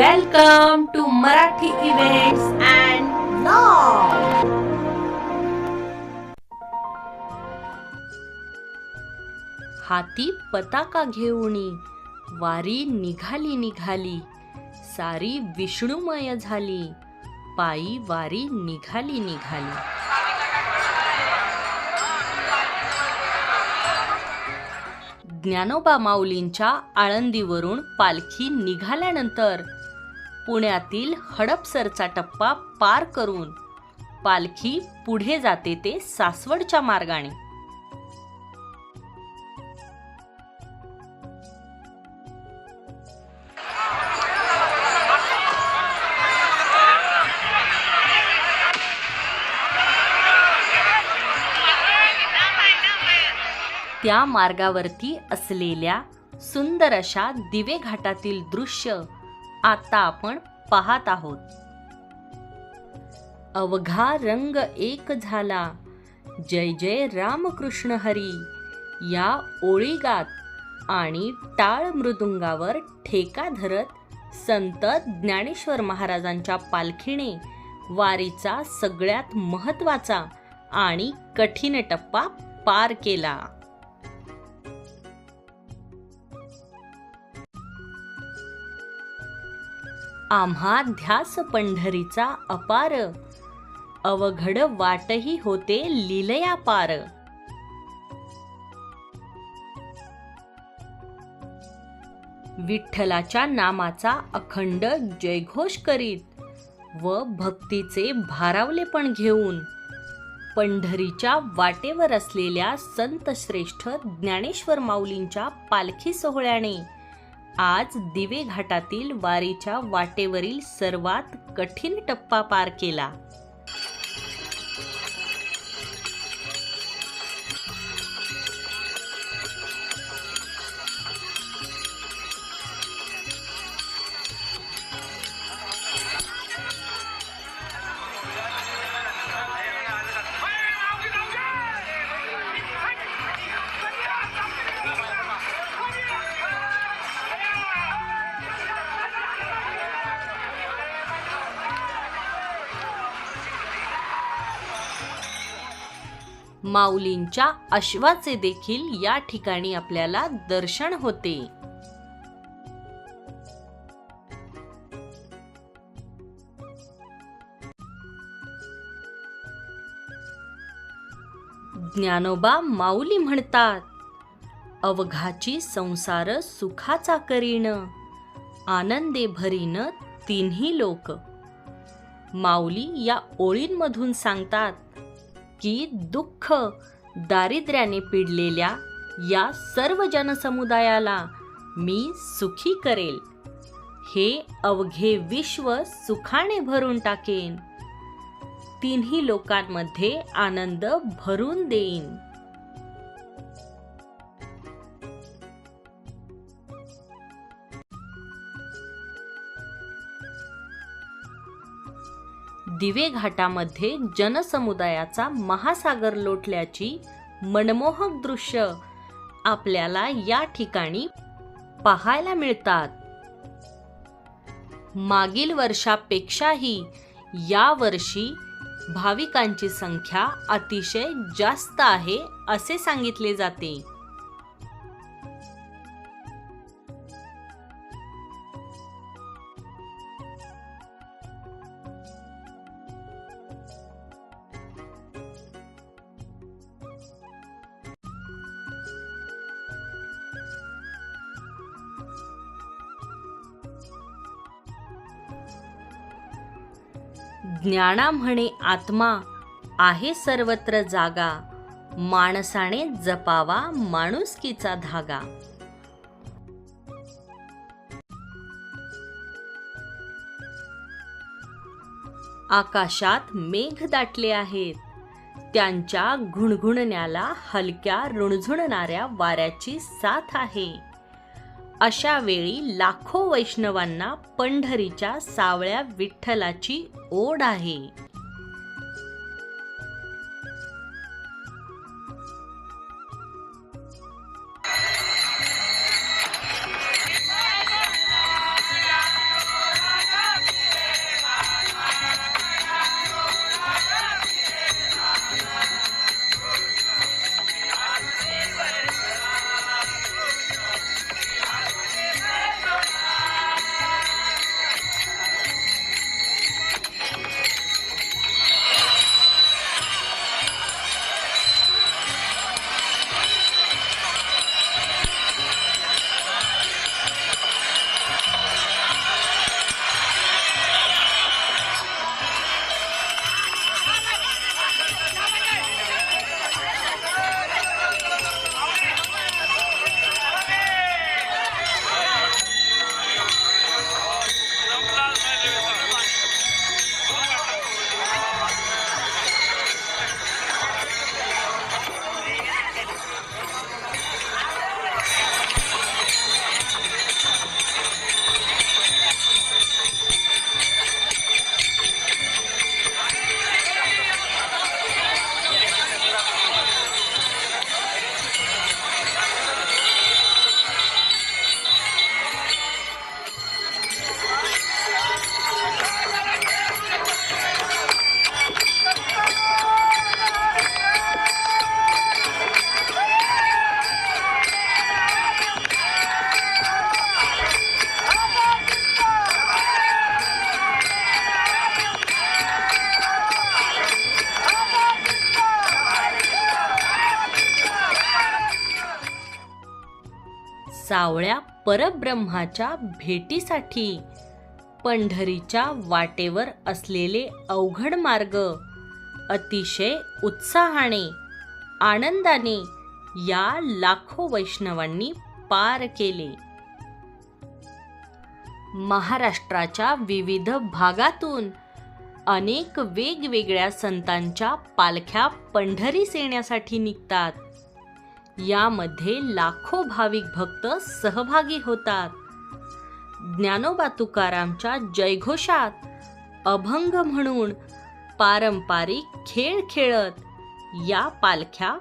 Welcome to Marathi events and हाती पताका घेऊनी वारी निघाली निघाली. सारी विष्णुमय झाली. पायी वारी निघाली निघाली. ज्ञानोबा माऊलींच्या आळंदीवरून पालखी निघाल्यानंतर पुण्यातील हडपसरचा टप्पा पार करून पालखी पुढे जाते ते सासवडच्या मार्गाने. त्या मार्गावरती असलेल्या सुंदर अशा दिवे घाटातील दृश्य आता आपण पाहत आहोत. अवघा रंग एक झाला. जय जय रामकृष्ण हरी. या ओळी गात आणि टाळ मृदुंगावर ठेका धरत संत ज्ञानेश्वर महाराजांच्या पालखीने वारीचा सगळ्यात महत्त्वाचा आणि कठीण टप्पा पार केला. आम्हा ध्यास पंढरीचा अपार. अवघड वाटही होते लिलया पार विठ्ठलाच्या नामाचा अखंड जयघोष करीत व भक्तीचे भारावले पण घेऊन पंढरीच्या वाटेवर असलेल्या संत श्रेष्ठ ज्ञानेश्वर माऊलींच्या पालखी सोहळ्याने आज दिवे घाटातील वारीच्या वाटेवरील सर्वात कठीण टप्पा पार केला. माऊलींच्या अश्वाचे देखील या ठिकाणी आपल्याला दर्शन होते. ज्ञानोबा माऊली म्हणतात अवघाची संसार सुखाचा करीन आनंदे भरीन तिन्ही लोक. माऊली या ओळींमधून सांगतात की दुःख दारिद्र्याने पिडलेल्या या सर्व जनसमुदायाला मी सुखी करेल. हे अवघे विश्व सुखाने भरून टाकेन. तिन्ही लोकांमध्ये आनंद भरून देईन. दिवे घाटामध्ये जनसमुदायाचा महासागर लोटल्याची मनमोहक दृश्य आपल्याला या ठिकाणी पाहायला मिळतात. मागील वर्षापेक्षाही या वर्षी भाविकांची संख्या अतिशय जास्त आहे असे सांगितले जाते. ज्ञाना म्हणे आत्मा आहे सर्वत्र जागा. माणसाने जपावा माणुसकीचा धागा. आकाशात मेघ दाटले आहेत. त्यांच्या घुणघुणण्याला हलक्या रुणझुणणाऱ्या वाऱ्याची साथ आहे. अशा वेळी लाखो वैष्णवांना पंढरीच्या सावळ्या विठ्ठलाची ओढ आहे. सावळ्या परब्रह्माच्या भेटीसाठी पंढरीच्या वाटेवर असलेले अवघड मार्ग अतिशय उत्साहाने आनंदाने या लाखो वैष्णवांनी पार केले. महाराष्ट्राच्या विविध भागातून अनेक वेगवेगळ्या संतांच्या पालख्या पंढरीस येण्यासाठी निघतात. यामध्ये लाखो भाविक भक्त सहभागी होतात. ज्ञानोबा तुकारामच्या जयघोषात अभंग म्हणून पारंपरिक खेळ खेळत या पालख्या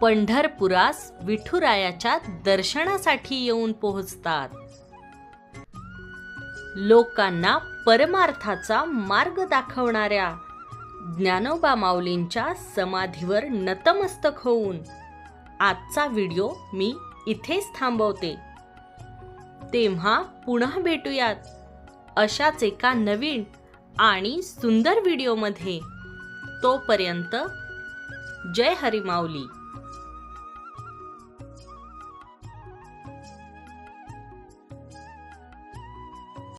पंढरपुरास विठुरायाच्या दर्शनासाठी येऊन पोहोचतात. लोकांना परमार्थाचा मार्ग दाखवणाऱ्या ज्ञानोबा माऊलींच्या समाधीवर नतमस्तक होऊन आजचा व्हिडिओ मी इथेच थांबवते. तेव्हा पुन्हा भेटूयात. अशाच एका नवीन आणि सुंदर व्हिडिओमध्ये. तोपर्यंत जय हरिमाऊली